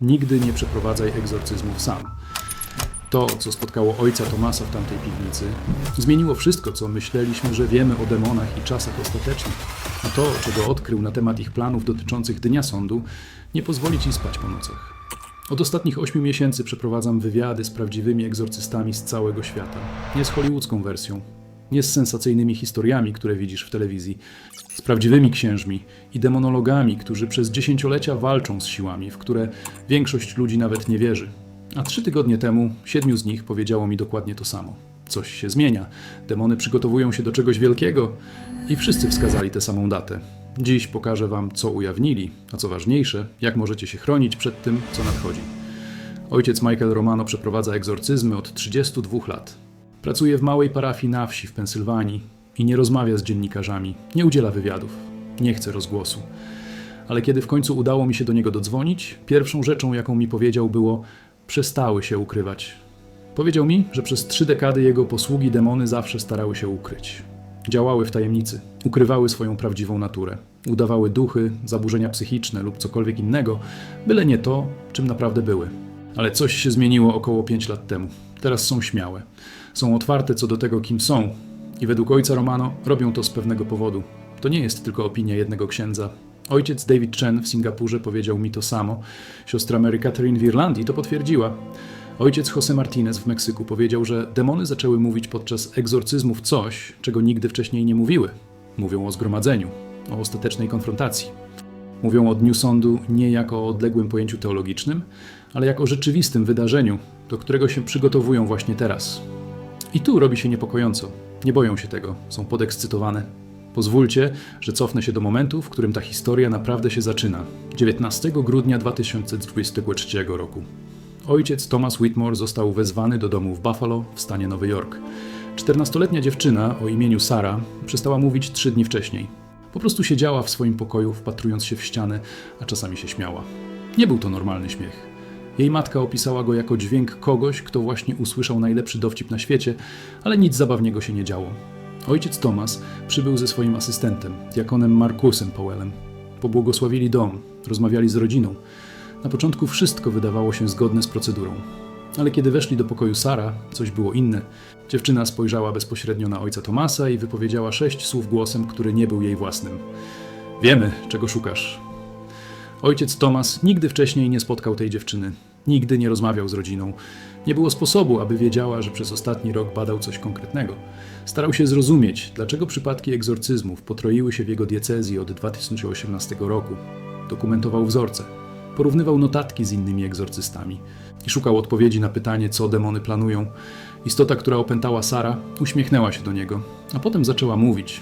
Nigdy nie przeprowadzaj egzorcyzmów sam. To, co spotkało ojca Tomasa w tamtej piwnicy, zmieniło wszystko, co myśleliśmy, że wiemy o demonach i czasach ostatecznych. A to, czego odkrył na temat ich planów dotyczących dnia sądu, nie pozwoli ci spać po nocach. Od ostatnich ośmiu miesięcy przeprowadzam wywiady z prawdziwymi egzorcystami z całego świata. Nie z hollywoodzką wersją, nie z sensacyjnymi historiami, które widzisz w telewizji, z prawdziwymi księżmi i demonologami, którzy przez dziesięciolecia walczą z siłami, w które większość ludzi nawet nie wierzy. A trzy tygodnie temu siedmiu z nich powiedziało mi dokładnie to samo. Coś się zmienia, demony przygotowują się do czegoś wielkiego i wszyscy wskazali tę samą datę. Dziś pokażę Wam, co ujawnili, a co ważniejsze, jak możecie się chronić przed tym, co nadchodzi. Ojciec Michael Romano przeprowadza egzorcyzmy od 32 lat. Pracuje w małej parafii na wsi w Pensylwanii i nie rozmawia z dziennikarzami, nie udziela wywiadów, nie chce rozgłosu. Ale kiedy w końcu udało mi się do niego dodzwonić, pierwszą rzeczą, jaką mi powiedział, było: przestały się ukrywać. Powiedział mi, że przez trzy dekady jego posługi demony zawsze starały się ukryć. Działały w tajemnicy, ukrywały swoją prawdziwą naturę, udawały duchy, zaburzenia psychiczne lub cokolwiek innego, byle nie to, czym naprawdę były. Ale coś się zmieniło około 5 lat temu. Teraz są śmiałe. Są otwarte co do tego, kim są. I według ojca Romano robią to z pewnego powodu. To nie jest tylko opinia jednego księdza. Ojciec David Chen w Singapurze powiedział mi to samo. Siostra Mary Catherine w Irlandii to potwierdziła. Ojciec Jose Martinez w Meksyku powiedział, że demony zaczęły mówić podczas egzorcyzmów coś, czego nigdy wcześniej nie mówiły. Mówią o zgromadzeniu, o ostatecznej konfrontacji. Mówią o dniu sądu nie jako o odległym pojęciu teologicznym, ale jako o rzeczywistym wydarzeniu, do którego się przygotowują właśnie teraz. I tu robi się niepokojąco. Nie boją się tego, są podekscytowane. Pozwólcie, że cofnę się do momentu, w którym ta historia naprawdę się zaczyna. 19 grudnia 2023 roku. Ojciec Thomas Whitmore został wezwany do domu w Buffalo w stanie Nowy Jork. 14-letnia dziewczyna o imieniu Sara przestała mówić trzy dni wcześniej. Po prostu siedziała w swoim pokoju, wpatrując się w ścianę, a czasami się śmiała. Nie był to normalny śmiech. Jej matka opisała go jako dźwięk kogoś, kto właśnie usłyszał najlepszy dowcip na świecie, ale nic zabawnego się nie działo. Ojciec Tomas przybył ze swoim asystentem, diakonem Markusem Powellem. Pobłogosławili dom, rozmawiali z rodziną. Na początku wszystko wydawało się zgodne z procedurą. Ale kiedy weszli do pokoju Sara, coś było inne. Dziewczyna spojrzała bezpośrednio na ojca Tomasa i wypowiedziała sześć słów głosem, który nie był jej własnym. Wiemy, czego szukasz. Ojciec Tomas nigdy wcześniej nie spotkał tej dziewczyny. Nigdy nie rozmawiał z rodziną. Nie było sposobu, aby wiedziała, że przez ostatni rok badał coś konkretnego. Starał się zrozumieć, dlaczego przypadki egzorcyzmów potroiły się w jego diecezji od 2018 roku. Dokumentował wzorce. Porównywał notatki z innymi egzorcystami i szukał odpowiedzi na pytanie, co demony planują. Istota, która opętała Sara, uśmiechnęła się do niego, a potem zaczęła mówić.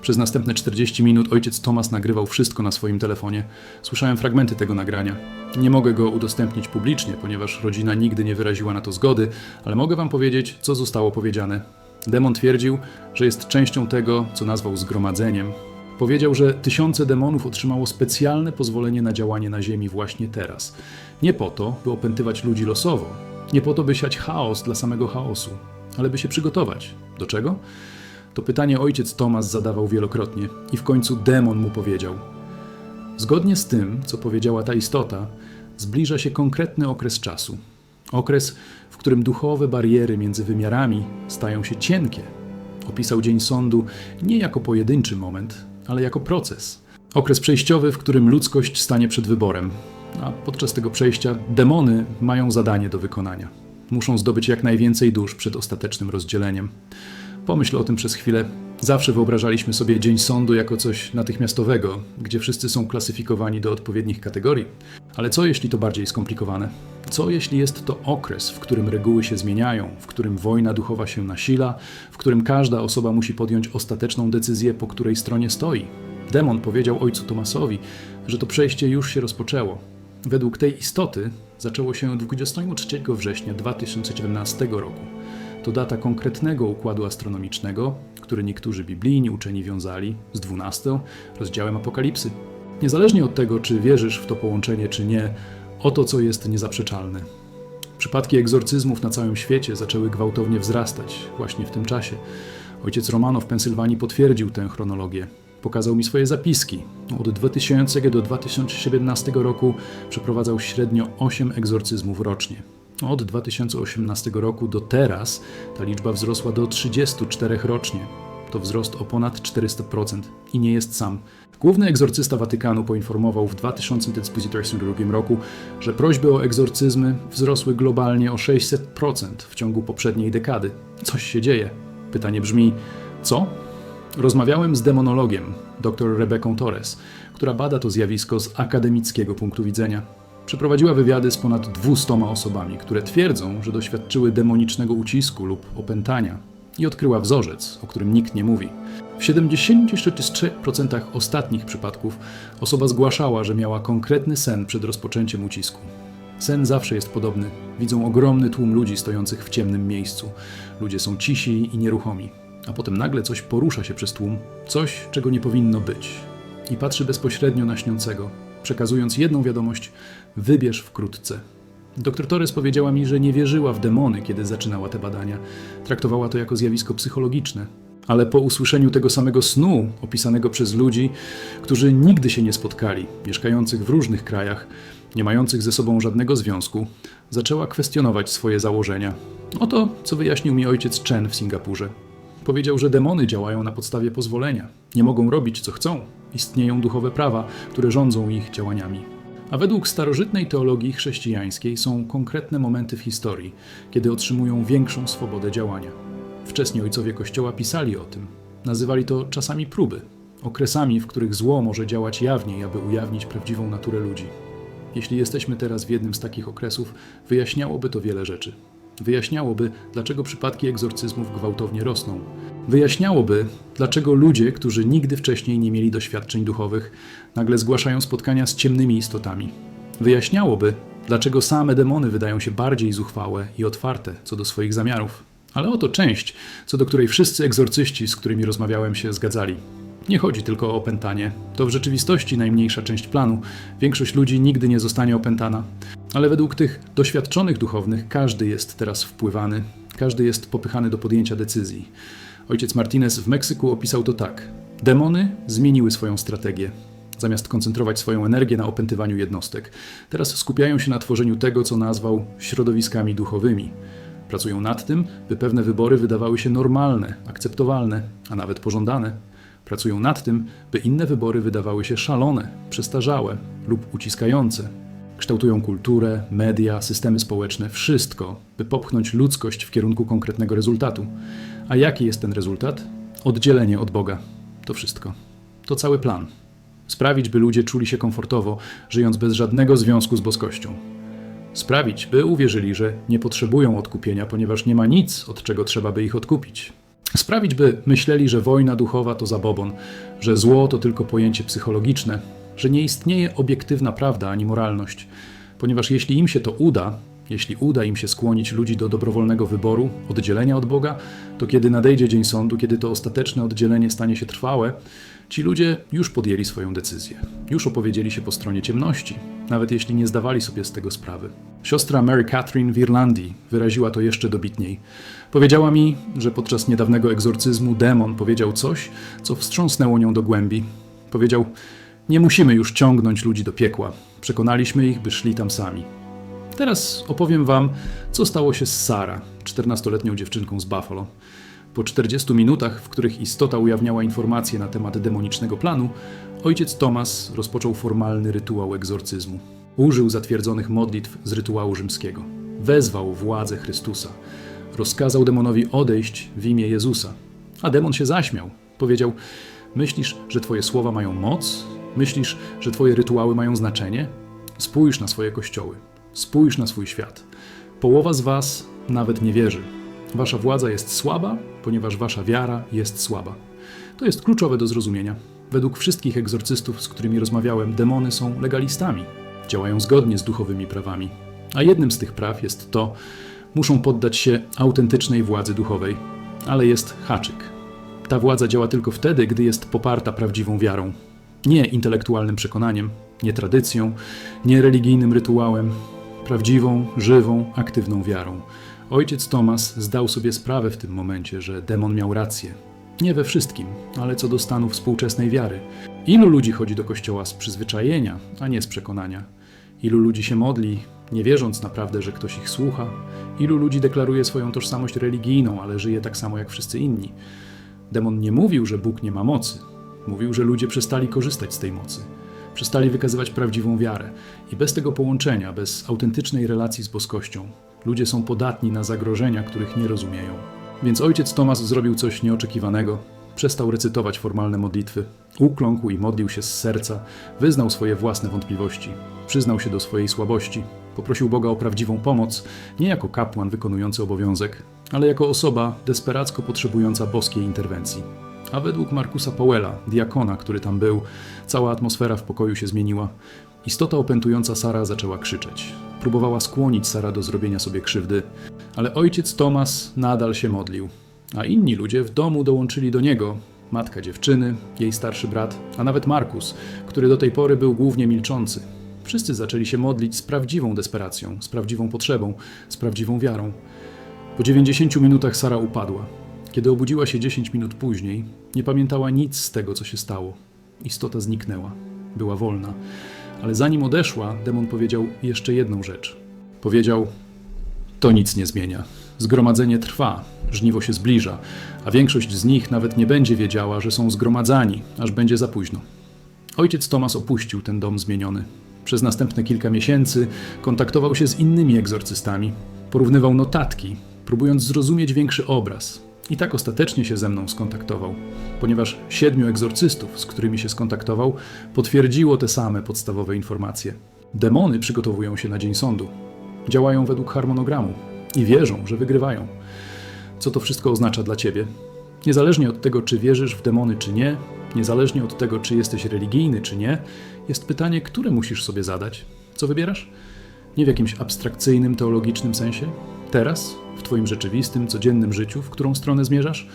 Przez następne 40 minut ojciec Tomas nagrywał wszystko na swoim telefonie. Słyszałem fragmenty tego nagrania. Nie mogę go udostępnić publicznie, ponieważ rodzina nigdy nie wyraziła na to zgody, ale mogę wam powiedzieć, co zostało powiedziane. Demon twierdził, że jest częścią tego, co nazwał zgromadzeniem. Powiedział, że tysiące demonów otrzymało specjalne pozwolenie na działanie na Ziemi właśnie teraz. Nie po to, by opętywać ludzi losowo, nie po to, by siać chaos dla samego chaosu, ale by się przygotować. Do czego? To pytanie ojciec Tomas zadawał wielokrotnie i w końcu demon mu powiedział: Zgodnie z tym, co powiedziała ta istota, zbliża się konkretny okres czasu. Okres, w którym duchowe bariery między wymiarami stają się cienkie. Opisał dzień sądu nie jako pojedynczy moment, ale jako proces. Okres przejściowy, w którym ludzkość stanie przed wyborem. A podczas tego przejścia demony mają zadanie do wykonania. Muszą zdobyć jak najwięcej dusz przed ostatecznym rozdzieleniem. Pomyśl o tym przez chwilę. Zawsze wyobrażaliśmy sobie dzień sądu jako coś natychmiastowego, gdzie wszyscy są klasyfikowani do odpowiednich kategorii. Ale co jeśli to bardziej skomplikowane? Co jeśli jest to okres, w którym reguły się zmieniają, w którym wojna duchowa się nasila, w którym każda osoba musi podjąć ostateczną decyzję, po której stronie stoi? Demon powiedział ojcu Tomasowi, że to przejście już się rozpoczęło. Według tej istoty zaczęło się 23 września 2017 roku. To data konkretnego układu astronomicznego, który niektórzy biblijni uczeni wiązali z 12 rozdziałem Apokalipsy. Niezależnie od tego, czy wierzysz w to połączenie, czy nie, oto co jest niezaprzeczalne. Przypadki egzorcyzmów na całym świecie zaczęły gwałtownie wzrastać właśnie w tym czasie. Ojciec Romano w Pensylwanii potwierdził tę chronologię. Pokazał mi swoje zapiski. Od 2000 do 2017 roku przeprowadzał średnio 8 egzorcyzmów rocznie. Od 2018 roku do teraz ta liczba wzrosła do 34 rocznie. To wzrost o ponad 400% i nie jest sam. Główny egzorcysta Watykanu poinformował w 2022 roku, że prośby o egzorcyzmy wzrosły globalnie o 600% w ciągu poprzedniej dekady. Coś się dzieje. Pytanie brzmi: co? Rozmawiałem z demonologiem, dr Rebeką Torres, która bada to zjawisko z akademickiego punktu widzenia. Przeprowadziła wywiady z ponad 200 osobami, które twierdzą, że doświadczyły demonicznego ucisku lub opętania i odkryła wzorzec, o którym nikt nie mówi. W 73% ostatnich przypadków osoba zgłaszała, że miała konkretny sen przed rozpoczęciem ucisku. Sen zawsze jest podobny. Widzą ogromny tłum ludzi stojących w ciemnym miejscu. Ludzie są cisi i nieruchomi. A potem nagle coś porusza się przez tłum, coś, czego nie powinno być. I patrzy bezpośrednio na śniącego, przekazując jedną wiadomość: wybierz wkrótce. Doktor Torres powiedziała mi, że nie wierzyła w demony, kiedy zaczynała te badania. Traktowała to jako zjawisko psychologiczne. Ale po usłyszeniu tego samego snu, opisanego przez ludzi, którzy nigdy się nie spotkali, mieszkających w różnych krajach, nie mających ze sobą żadnego związku, zaczęła kwestionować swoje założenia. Oto, co wyjaśnił mi ojciec Chen w Singapurze. Powiedział, że demony działają na podstawie pozwolenia. Nie mogą robić co chcą. Istnieją duchowe prawa, które rządzą ich działaniami. A według starożytnej teologii chrześcijańskiej są konkretne momenty w historii, kiedy otrzymują większą swobodę działania. Wczesni ojcowie Kościoła pisali o tym. Nazywali to czasami próby, okresami, w których zło może działać jawniej, aby ujawnić prawdziwą naturę ludzi. Jeśli jesteśmy teraz w jednym z takich okresów, wyjaśniałoby to wiele rzeczy. Wyjaśniałoby, dlaczego przypadki egzorcyzmów gwałtownie rosną. Wyjaśniałoby, dlaczego ludzie, którzy nigdy wcześniej nie mieli doświadczeń duchowych, nagle zgłaszają spotkania z ciemnymi istotami. Wyjaśniałoby, dlaczego same demony wydają się bardziej zuchwałe i otwarte co do swoich zamiarów. Ale oto część, co do której wszyscy egzorcyści, z którymi rozmawiałem, się zgadzali. Nie chodzi tylko o opętanie. To w rzeczywistości najmniejsza część planu. Większość ludzi nigdy nie zostanie opętana. Ale według tych doświadczonych duchownych każdy jest teraz wpływany, każdy jest popychany do podjęcia decyzji. Ojciec Martinez w Meksyku opisał to tak: Demony zmieniły swoją strategię. Zamiast koncentrować swoją energię na opętywaniu jednostek, teraz skupiają się na tworzeniu tego, co nazwał środowiskami duchowymi. Pracują nad tym, by pewne wybory wydawały się normalne, akceptowalne, a nawet pożądane. Pracują nad tym, by inne wybory wydawały się szalone, przestarzałe lub uciskające. Kształtują kulturę, media, systemy społeczne, wszystko, by popchnąć ludzkość w kierunku konkretnego rezultatu. A jaki jest ten rezultat? Oddzielenie od Boga. To wszystko. To cały plan. Sprawić, by ludzie czuli się komfortowo, żyjąc bez żadnego związku z boskością. Sprawić, by uwierzyli, że nie potrzebują odkupienia, ponieważ nie ma nic, od czego trzeba by ich odkupić. Sprawić, by myśleli, że wojna duchowa to zabobon, że zło to tylko pojęcie psychologiczne, że nie istnieje obiektywna prawda ani moralność, ponieważ jeśli im się to uda, jeśli uda im się skłonić ludzi do dobrowolnego wyboru, oddzielenia od Boga, to kiedy nadejdzie dzień sądu, kiedy to ostateczne oddzielenie stanie się trwałe, ci ludzie już podjęli swoją decyzję. Już opowiedzieli się po stronie ciemności, nawet jeśli nie zdawali sobie z tego sprawy. Siostra Mary Catherine w Irlandii wyraziła to jeszcze dobitniej. Powiedziała mi, że podczas niedawnego egzorcyzmu demon powiedział coś, co wstrząsnęło nią do głębi. Powiedział: Nie musimy już ciągnąć ludzi do piekła. Przekonaliśmy ich, by szli tam sami. Teraz opowiem Wam, co stało się z Sara, 14-letnią dziewczynką z Buffalo. Po 40 minutach, w których istota ujawniała informacje na temat demonicznego planu, ojciec Tomas rozpoczął formalny rytuał egzorcyzmu. Użył zatwierdzonych modlitw z rytuału rzymskiego. Wezwał władzę Chrystusa. Rozkazał demonowi odejść w imię Jezusa. A demon się zaśmiał. Powiedział: Myślisz, że Twoje słowa mają moc? Myślisz, że Twoje rytuały mają znaczenie? Spójrz na swoje kościoły. Spójrz na swój świat. Połowa z Was nawet nie wierzy. Wasza władza jest słaba, ponieważ Wasza wiara jest słaba. To jest kluczowe do zrozumienia. Według wszystkich egzorcystów, z którymi rozmawiałem, demony są legalistami. Działają zgodnie z duchowymi prawami. A jednym z tych praw jest to, muszą poddać się autentycznej władzy duchowej. Ale jest haczyk. Ta władza działa tylko wtedy, gdy jest poparta prawdziwą wiarą. Nie intelektualnym przekonaniem, nie tradycją, nie religijnym rytuałem, prawdziwą, żywą, aktywną wiarą. Ojciec Tomas zdał sobie sprawę w tym momencie, że demon miał rację. Nie we wszystkim, ale co do stanu współczesnej wiary. Ilu ludzi chodzi do kościoła z przyzwyczajenia, a nie z przekonania? Ilu ludzi się modli, nie wierząc naprawdę, że ktoś ich słucha? Ilu ludzi deklaruje swoją tożsamość religijną, ale żyje tak samo jak wszyscy inni? Demon nie mówił, że Bóg nie ma mocy. Mówił, że ludzie przestali korzystać z tej mocy. Przestali wykazywać prawdziwą wiarę. I bez tego połączenia, bez autentycznej relacji z boskością, ludzie są podatni na zagrożenia, których nie rozumieją. Więc ojciec Tomasz zrobił coś nieoczekiwanego. Przestał recytować formalne modlitwy, ukląkł i modlił się z serca, wyznał swoje własne wątpliwości, przyznał się do swojej słabości, poprosił Boga o prawdziwą pomoc, nie jako kapłan wykonujący obowiązek, ale jako osoba desperacko potrzebująca boskiej interwencji. A według Markusa Powella, diakona, który tam był, cała atmosfera w pokoju się zmieniła. Istota opętująca Sara zaczęła krzyczeć. Próbowała skłonić Sara do zrobienia sobie krzywdy, ale ojciec Tomas nadal się modlił, a inni ludzie w domu dołączyli do niego. Matka dziewczyny, jej starszy brat, a nawet Markus, który do tej pory był głównie milczący. Wszyscy zaczęli się modlić z prawdziwą desperacją, z prawdziwą potrzebą, z prawdziwą wiarą. Po 90 minutach Sara upadła. Kiedy obudziła się 10 minut później, nie pamiętała nic z tego, co się stało. Istota zniknęła. Była wolna. Ale zanim odeszła, demon powiedział jeszcze jedną rzecz. Powiedział: To nic nie zmienia. Zgromadzenie trwa, żniwo się zbliża, a większość z nich nawet nie będzie wiedziała, że są zgromadzani, aż będzie za późno. Ojciec Tomas opuścił ten dom zmieniony. Przez następne kilka miesięcy kontaktował się z innymi egzorcystami, porównywał notatki, próbując zrozumieć większy obraz. I tak ostatecznie się ze mną skontaktował, ponieważ siedmiu egzorcystów, z którymi się skontaktował, potwierdziło te same podstawowe informacje. Demony przygotowują się na dzień sądu, działają według harmonogramu i wierzą, że wygrywają. Co to wszystko oznacza dla ciebie? Niezależnie od tego, czy wierzysz w demony, czy nie, niezależnie od tego, czy jesteś religijny, czy nie, jest pytanie, które musisz sobie zadać. Co wybierasz? Nie w jakimś abstrakcyjnym, teologicznym sensie? Teraz, w Twoim rzeczywistym, codziennym życiu, w którą stronę zmierzasz?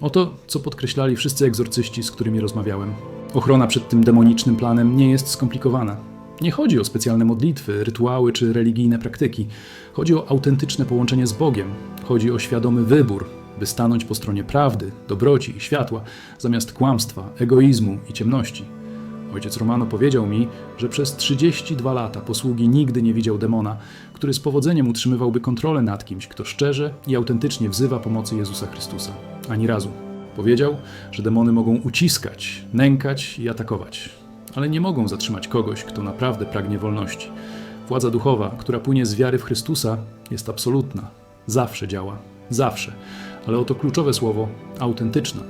Oto, co podkreślali wszyscy egzorcyści, z którymi rozmawiałem. Ochrona przed tym demonicznym planem nie jest skomplikowana. Nie chodzi o specjalne modlitwy, rytuały czy religijne praktyki. Chodzi o autentyczne połączenie z Bogiem. Chodzi o świadomy wybór, by stanąć po stronie prawdy, dobroci i światła, zamiast kłamstwa, egoizmu i ciemności. Ojciec Romano powiedział mi, że przez 32 lata posługi nigdy nie widział demona, który z powodzeniem utrzymywałby kontrolę nad kimś, kto szczerze i autentycznie wzywa pomocy Jezusa Chrystusa. Ani razu. Powiedział, że demony mogą uciskać, nękać i atakować, ale nie mogą zatrzymać kogoś, kto naprawdę pragnie wolności. Władza duchowa, która płynie z wiary w Chrystusa, jest absolutna. Zawsze działa. Zawsze. Ale oto kluczowe słowo autentyczna.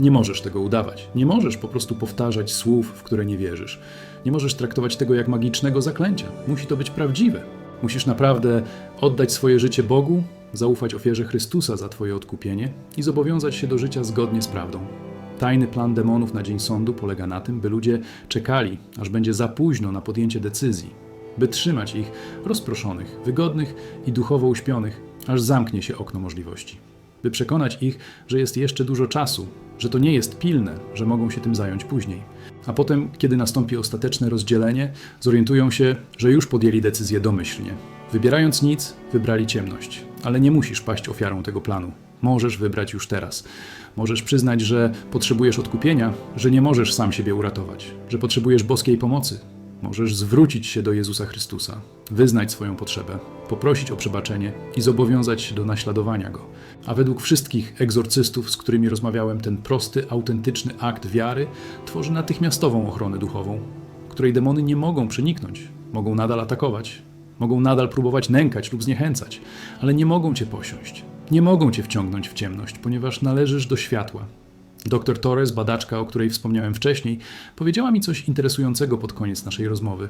Nie możesz tego udawać. Nie możesz po prostu powtarzać słów, w które nie wierzysz. Nie możesz traktować tego jak magicznego zaklęcia. Musi to być prawdziwe. Musisz naprawdę oddać swoje życie Bogu, zaufać ofierze Chrystusa za Twoje odkupienie i zobowiązać się do życia zgodnie z prawdą. Tajny plan demonów na dzień sądu polega na tym, by ludzie czekali, aż będzie za późno na podjęcie decyzji, by trzymać ich rozproszonych, wygodnych i duchowo uśpionych, aż zamknie się okno możliwości. By przekonać ich, że jest jeszcze dużo czasu, że to nie jest pilne, że mogą się tym zająć później. A potem, kiedy nastąpi ostateczne rozdzielenie, zorientują się, że już podjęli decyzję domyślnie. Wybierając nic, wybrali ciemność, ale nie musisz paść ofiarą tego planu. Możesz wybrać już teraz. Możesz przyznać, że potrzebujesz odkupienia, że nie możesz sam siebie uratować, że potrzebujesz boskiej pomocy. Możesz zwrócić się do Jezusa Chrystusa, wyznać swoją potrzebę, poprosić o przebaczenie i zobowiązać się do naśladowania Go. A według wszystkich egzorcystów, z którymi rozmawiałem, ten prosty, autentyczny akt wiary tworzy natychmiastową ochronę duchową, której demony nie mogą przeniknąć. Mogą nadal atakować, mogą nadal próbować nękać lub zniechęcać, ale nie mogą cię posiąść. Nie mogą cię wciągnąć w ciemność, ponieważ należysz do światła. Doktor Torres, badaczka, o której wspomniałem wcześniej, powiedziała mi coś interesującego pod koniec naszej rozmowy.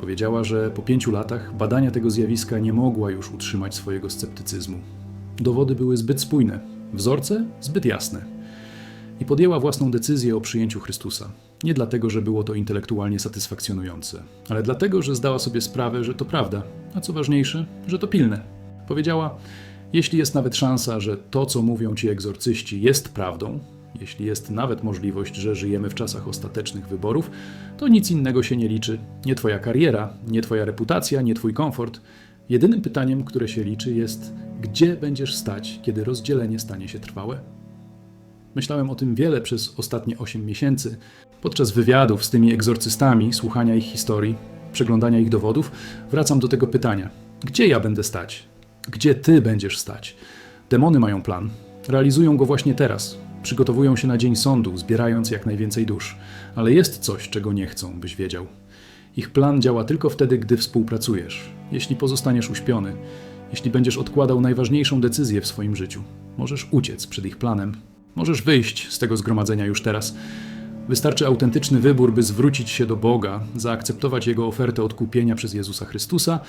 Powiedziała, że po pięciu latach badania tego zjawiska nie mogła już utrzymać swojego sceptycyzmu. Dowody były zbyt spójne, wzorce zbyt jasne. I podjęła własną decyzję o przyjęciu Chrystusa. Nie dlatego, że było to intelektualnie satysfakcjonujące, ale dlatego, że zdała sobie sprawę, że to prawda, a co ważniejsze, że to pilne. Powiedziała: Jeśli jest nawet szansa, że to, co mówią ci egzorcyści, jest prawdą, jeśli jest nawet możliwość, że żyjemy w czasach ostatecznych wyborów, to nic innego się nie liczy. Nie twoja kariera, nie twoja reputacja, nie twój komfort. Jedynym pytaniem, które się liczy, jest, gdzie będziesz stać, kiedy rozdzielenie stanie się trwałe? Myślałem o tym wiele przez ostatnie 8 miesięcy. Podczas wywiadów z tymi egzorcystami, słuchania ich historii, przeglądania ich dowodów, wracam do tego pytania: gdzie ja będę stać? Gdzie ty będziesz stać? Demony mają plan. Realizują go właśnie teraz. Przygotowują się na dzień sądu, zbierając jak najwięcej dusz. Ale jest coś, czego nie chcą, byś wiedział. Ich plan działa tylko wtedy, gdy współpracujesz. Jeśli pozostaniesz uśpiony, jeśli będziesz odkładał najważniejszą decyzję w swoim życiu, możesz uciec przed ich planem. Możesz wyjść z tego zgromadzenia już teraz. Wystarczy autentyczny wybór, by zwrócić się do Boga, zaakceptować Jego ofertę odkupienia przez Jezusa Chrystusa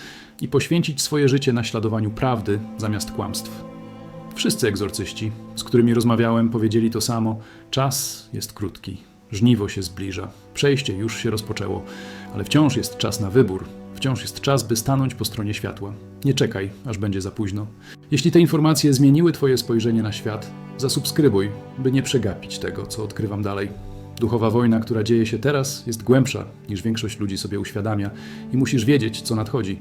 i poświęcić swoje życie naśladowaniu prawdy zamiast kłamstw. Wszyscy egzorcyści, z którymi rozmawiałem, powiedzieli to samo: czas jest krótki, żniwo się zbliża, przejście już się rozpoczęło, ale wciąż jest czas na wybór, wciąż jest czas, by stanąć po stronie światła. Nie czekaj, aż będzie za późno. Jeśli te informacje zmieniły Twoje spojrzenie na świat, zasubskrybuj, by nie przegapić tego, co odkrywam dalej. Duchowa wojna, która dzieje się teraz, jest głębsza niż większość ludzi sobie uświadamia i musisz wiedzieć, co nadchodzi.